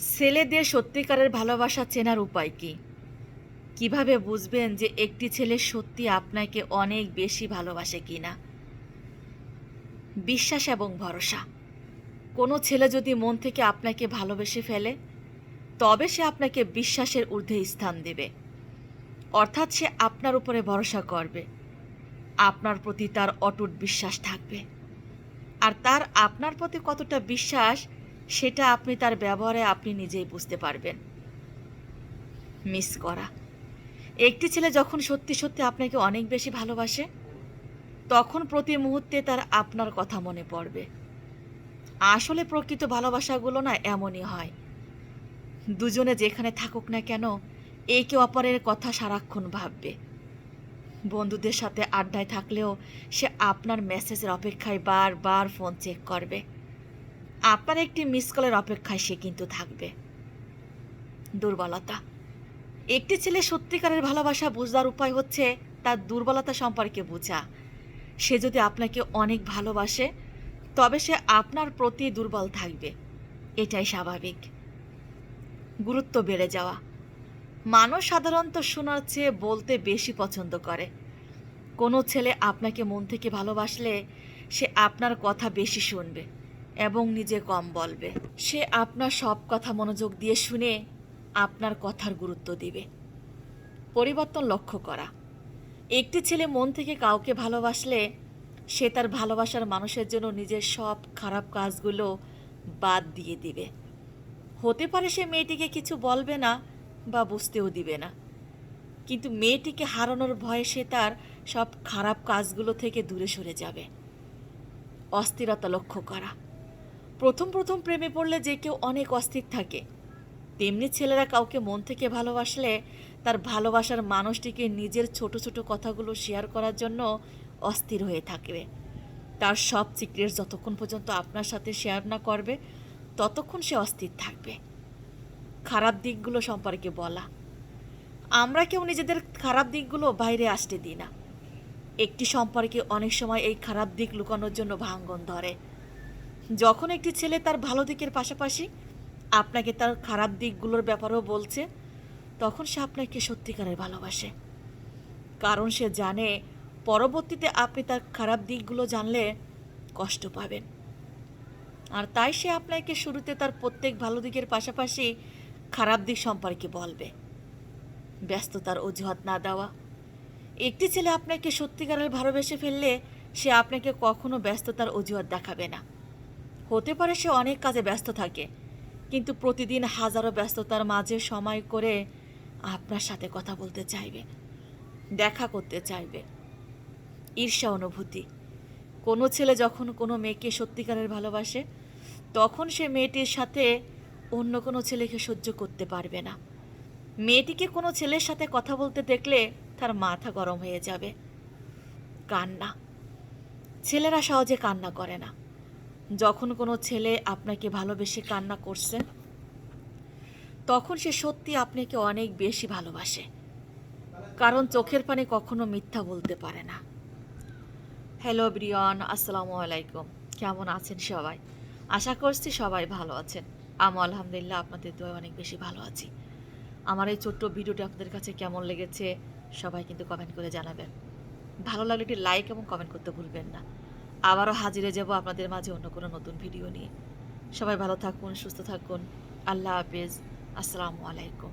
ছেলেদের সত্যিকারের ভালোবাসা চেনার উপায় কি? কীভাবে বুঝবেন যে একটি ছেলে সত্যি আপনাকে অনেক বেশি ভালোবাসে কিনা? বিশ্বাস এবং ভরসা। কোনো ছেলে যদি মন থেকে আপনাকে ভালোবেসে ফেলে, তবে সে আপনাকে বিশ্বাসের ঊর্ধ্বে স্থান দেবে। অর্থাৎ সে আপনার উপরে ভরসা করবে। আপনার প্রতি তার অটুট বিশ্বাস থাকবে। আর তার আপনার প্রতি কতটা বিশ্বাস সেটা আপনি তার ব্যবহারে আপনি নিজেই বুঝতে পারবেন। মিস করা। একটি ছেলে যখন সত্যি সত্যি আপনাকে অনেক বেশি ভালোবাসে, তখন প্রতি মুহূর্তে তার আপনার কথা মনে পড়বে। আসলে প্রকৃত ভালোবাসাগুলো না এমনই হয়। দুজনে যেখানে থাকুক না কেন, একে অপরের কথা সারাক্ষণ ভাববে। বন্ধুদের সাথে আড্ডায় থাকলেও সে আপনার মেসেজের অপেক্ষায় বারবার ফোন চেক করবে। আপনার একটি মিস কলের অপেক্ষায় সে কিন্তু থাকবে। দুর্বলতা। একটি ছেলে সত্যিকারের ভালোবাসা বুঝবার উপায় হচ্ছে তার দুর্বলতা সম্পর্কে বোঝা। সে যদি আপনাকে অনেক ভালোবাসে, তবে সে আপনার প্রতি দুর্বল থাকবে। এটাই স্বাভাবিক। গুরুত্ব বেড়ে যাওয়া। মানুষ সাধারণত শোনার চেয়ে বলতে বেশি পছন্দ করে। কোনো ছেলে আপনাকে মন থেকে ভালোবাসলে সে আপনার কথা বেশি শুনবে। এবং নিজে কম বলবে। সে আপনার সব কথা মনোযোগ দিয়ে শুনে আপনার কথার গুরুত্ব দিবে। পরিবর্তন লক্ষ্য করা। একটি ছেলে মন থেকে কাউকে ভালোবাসলে সে তার ভালোবাসার মানুষের জন্য নিজের সব খারাপ কাজগুলো বাদ দিয়ে দিবে। হতে পারে সে মেয়েটিকে কিছু বলবে না বা বুঝতেও দিবে না। কিন্তু মেয়েটিকে হারানোর ভয়ে সে তার সব খারাপ কাজগুলো থেকে দূরে সরে যাবে। অস্থিরতা লক্ষ্য করা। প্রথম প্রথম প্রেমে পড়লে যে কেউ অনেক অস্থির থাকে। তেমনি ছেলেরা কাউকে মন থেকে ভালোবাসলে তার ভালোবাসার মানুষটিকে নিজের ছোট ছোট কথাগুলো শেয়ার করার জন্য অস্থির হয়ে থাকবে। তার সব সিক্রেট যতক্ষণ পর্যন্ত আপনার সাথে শেয়ার না করবে, ততক্ষণ সে অস্থির থাকবে। খারাপ দিকগুলো সম্পর্কে বলা। আমরা কেউ নিজেদের খারাপ দিকগুলো বাইরে আসতে দিই না। একটি সম্পর্কে অনেক সময় এই খারাপ দিক লুকানোর জন্য ভাঙ্গন ধরে। যখন একটি ছেলে তার ভালো দিকের পাশাপাশি আপনাকে তার খারাপ দিকগুলোর ব্যাপারেও বলছে, তখন সে আপনাকে সত্যিকারের ভালোবাসে। কারণ সে জানে পরবর্তীতে আপনি তার খারাপ দিকগুলো জানলে কষ্ট পাবেন। আর তাই সে আপনাকে শুরুতে তার প্রত্যেক ভালো দিকের পাশাপাশি খারাপ দিক সম্পর্কে বলবে। ব্যস্ততার অজুহাত না দেওয়া। একটি ছেলে আপনাকে সত্যিকারের ভালোবেসে ফেললে সে আপনাকে কখনো ব্যস্ততার অজুহাত দেখাবে না। হতে পারে সে অনেক কাজে ব্যস্ত থাকে, কিন্তু প্রতিদিন হাজারো ব্যস্ততার মাঝে সময় করে আপনার সাথে কথা বলতে চাইবে, দেখা করতে চাইবে। ঈর্ষা অনুভূতি। কোনো ছেলে যখন কোনো মেয়েকে সত্যিকারের ভালোবাসে, তখন সে মেয়েটির সাথে অন্য কোনো ছেলেকে সহ্য করতে পারবে না। মেয়েটিকে কোনো ছেলের সাথে কথা বলতে দেখলে তার মাথা গরম হয়ে যাবে। কান্না। ছেলেরা সহজে কান্না করে না। যখন কোনো ছেলে আপনাকে ভালোবেসে কান্না করছে, তখন সে সত্যি আপনাকে অনেক বেশি ভালোবাসে। কারণ চোখের পানে কখনো মিথ্যা বলতে পারে না। হ্যালো ব্রিয়ন আসসালামু আলাইকুম। কেমন আছেন সবাই? আশা করছি সবাই ভালো আছেন। আমি আলহামদুলিল্লাহ আপনাদের দোয়া অনেক বেশি ভালো আছি। আমার এই ছোট্ট ভিডিওটি আপনাদের কাছে কেমন লেগেছে, সবাই কিন্তু কমেন্ট করে জানাবেন। ভালো লাগলে একটি লাইক এবং কমেন্ট করতে ভুলবেন না। আবারও হাজিরে যাব আপনাদের মাঝে অন্য কোনো নতুন ভিডিও নিয়ে। সবাই ভালো থাকুন, সুস্থ থাকুন। আল্লাহ হাফেজ। আসসালামু আলাইকুম।